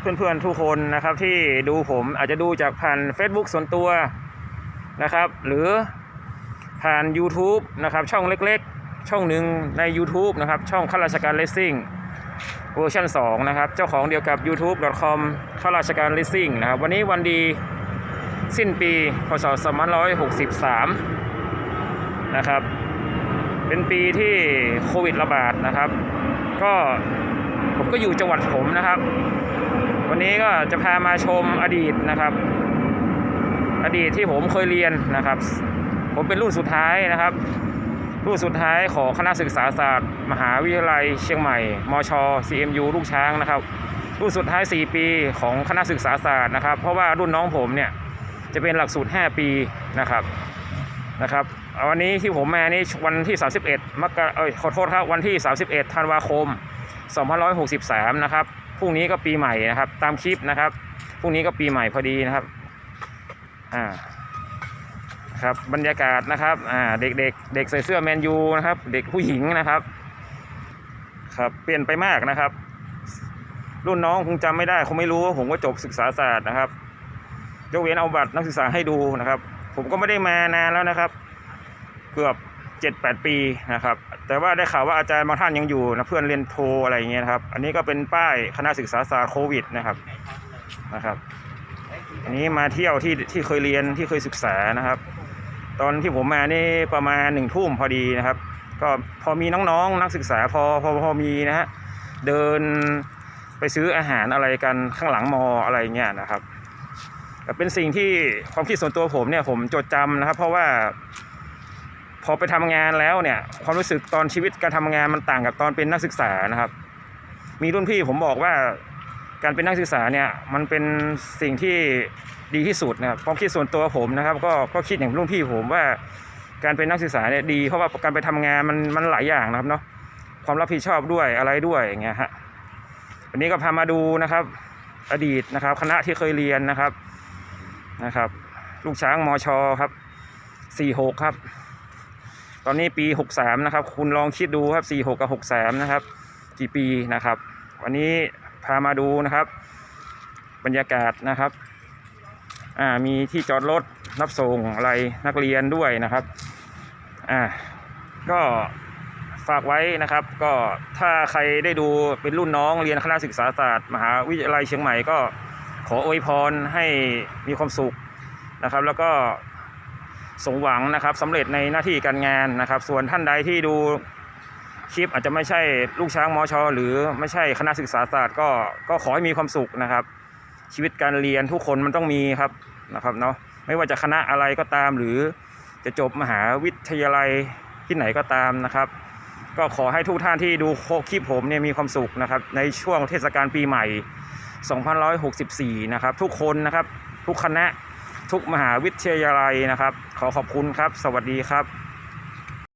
เพื่อนๆทุกคนนะครับที่ดูผมอาจจะดูจากผ่าน Facebook ส่วนตัวนะครับ หรือผ่าน YouTube นะครับช่องเล็กๆ ช่องหนึ่งใน YouTube นะครับช่องข้าราชการเลสซิ่งเวอร์ชัน2นะครับเจ้าของเดียวกับ youtube.com ข้าราชการเลสซิ่งนะครับวันนี้วันดีสิ้นปีพศ2563 นะครับ เป็นปีที่โควิดระบาดนะครับ ก็ ผมก็อยู่จังหวัดผมนะครับ วันนี้ก็จะพามาชมอดีตนะครับ อดีตที่ผมเคยเรียนนะครับ ผมเป็นรุ่นสุดท้ายนะครับ รุ่นสุดท้ายของคณะศึกษาศาสตร์ มหาวิทยาลัยเชียงใหม่ มช CMU ลูกช้างนะครับ รุ่นสุดท้าย 4 ปีของคณะศึกษาศาสตร์นะครับ เพราะว่ารุ่นน้องผมเนี่ยจะเป็นหลักสูตร 5 ปีนะครับนะครับวันนี้ที่ผมมานี่วันที่ 31 มกราเอ้ยขอโทษครับ วันที่ 31 ธันวาคม 2563 นะครับ พรุ่งนี้ก็ปีใหม่นะครับ ตามคลิปนะครับ พรุ่งนี้ก็ปีใหม่พอดีนะครับ อ่า ครับ บรรยากาศนะครับ อ่า เด็กเด็กเด็กใส่เสื้อแมนยูนะครับ เด็กผู้หญิงนะครับ ครับเปลี่ยนไปมากนะครับ รุ่นน้องคงจำไม่ได้คงไม่รู้ว่าผมก็จบศึกษาศาสตร์นะครับ ยกเว้นเอาบัตรนักศึกษาให้ดูนะครับ ผมก็ไม่ได้มานานแล้วนะครับ เกือบ เจ็ดแปดปีนะครับ แต่ว่าได้ข่าวว่าอาจารย์บางท่านยังอยู่นะเพื่อนเรียนโทอะไรอย่างเงี้ยครับ อันนี้ก็เป็นป้ายคณะศึกษาศาสตร์โควิดนะครับนะครับ อันนี้มาเที่ยวที่ที่เคยเรียนที่เคยศึกษานะครับ ตอนที่ผมมานี่ประมาณหนึ่งทุ่มพอดีนะครับ ก็พอมีน้องๆนักศึกษาพอพอพอมีนะฮะเดินไปซื้ออาหารอะไรกันข้างหลังมออะไรเงี้ยนะครับแต่เป็นสิ่งที่ความคิดส่วนตัวผมเนี่ยผมจดจำนะครับ เพราะว่า พอไปทำงานแล้วเนี่ยความรู้สึกตอนชีวิตการทำงานมันต่างกับตอนเป็นนักศึกษานะครับ มีรุ่นพี่ผมบอกว่าการเป็นนักศึกษาเนี่ยมันเป็นสิ่งที่ดีที่สุดนะครับความคิดส่วนตัวผมนะครับ ก็ก็คิดอย่างรุ่นพี่ผมว่าการเป็นนักศึกษาเนี่ยดีเพราะว่าการไปทำงานมันมันหลายอย่างนะครับเนาะความรับผิดชอบด้วยอะไรด้วยอย่างเงี้ยฮะวันนี้ก็พามาดูนะครับ อดีตนะครับ คณะที่เคยเรียนนะครับนะครับ ลูกช้างมชครับสี่หกครับ ตอนนี้ปี 63 นะครับ คุณลองคิดดูครับ 46 กับ 63 นะครับ กี่ปีนะครับ วันนี้พามาดูนะครับ บรรยากาศนะครับอ่ามีที่จอดรถรับส่งอะไรนักเรียนด้วยนะครับอ่าก็ฝากไว้นะครับ ก็ถ้าใครได้ดูเป็นรุ่นน้องเรียนคณะศึกษาศาสตร์ มหาวิทยาลัยเชียงใหม่ก็ขออวยพรให้มีความสุขนะครับ แล้วก็ สมหวังนะครับสำเร็จในหน้าที่การงานนะครับ ส่วนท่านใดที่ดูคลิปอาจจะไม่ใช่ลูกช้างมอชอหรือไม่ใช่คณะศึกษาศาสตร์ก็ก็ขอให้มีความสุขนะครับ ชีวิตการเรียนทุกคนมันต้องมีครับนะครับเนาะไม่ว่าจะคณะอะไรก็ตาม หรือจะจบมหาวิทยาลัยที่ไหนก็ตามนะครับ ก็ขอให้ทุกท่านที่ดูคลิปผมเนี่ยมีความสุขนะครับ ในช่วงเทศกาลปีใหม่ 2564 นะครับ ทุกคนนะครับ ทุกคณะ ทุกมหาวิทยาลัยนะครับ ขอขอบคุณครับ สวัสดีครับ